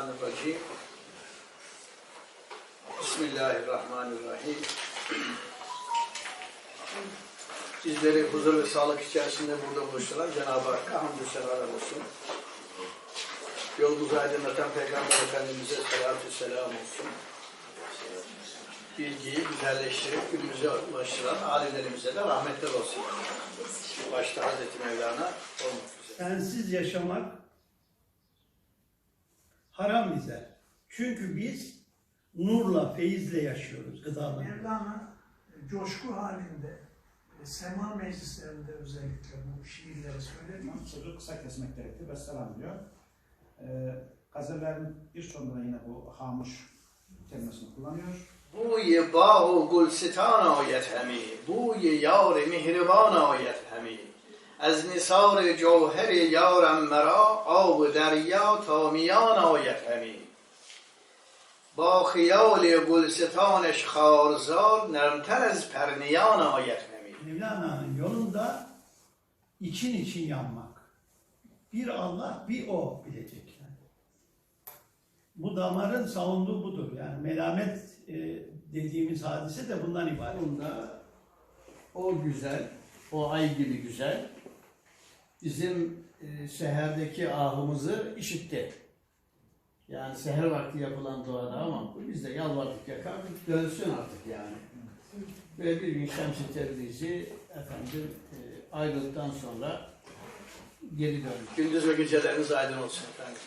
Euzubillahimineşşeytanirracim. Bismillahirrahmanirrahim. Sizleri huzur ve sağlık içerisinde burada buluşturan Cenab-ı Hakk'a hamdü senalar olsun. Yolumuzu aydınlatan Peygamber Efendimiz'e selatü selam olsun. Bilgiyi güzelleştirip günümüze ulaştıran alimlerimize de rahmetler olsun. Başta Hazreti Mevlana olmak üzere. Sensiz yaşamak haram bize. Çünkü biz nurla, feyizle yaşıyoruz gıdalar. Mevlana e, coşku halinde e, sema meclislerinde özellikle bu şiirleri söyledi. Sözü kısa kesmek gerekti. Besselam diyor. Ee, gazellerin bir sonunda yine bu hamuş kelimesini kullanıyor. Bu Buy bah gülstan ayet hemi, buy yar mihriban ayet hemi. از نثار جوهر یارم مرا آب دریا تا میان آید همی با خیال گلستانش خارزار نرمتر از پرنیان آید همی Mevlana'nın yolunda için için yanmak. Bir Allah, bir o bilecek. Yani. Bu damarın savunduğu budur. Yani melamet e, dediğimiz hadise de bundan ibaret. Bunda o güzel, o ay gibi güzel bizim e, seherdeki ahımızı işitti. Yani seher vakti yapılan duada ama biz de yalvardık yakardık dönsün artık yani. Ve bir gün Şems-i Tebrizi efendim e, ayrıldıktan sonra geri döndü. Gündüz ve geceleriniz aydın olsun efendim.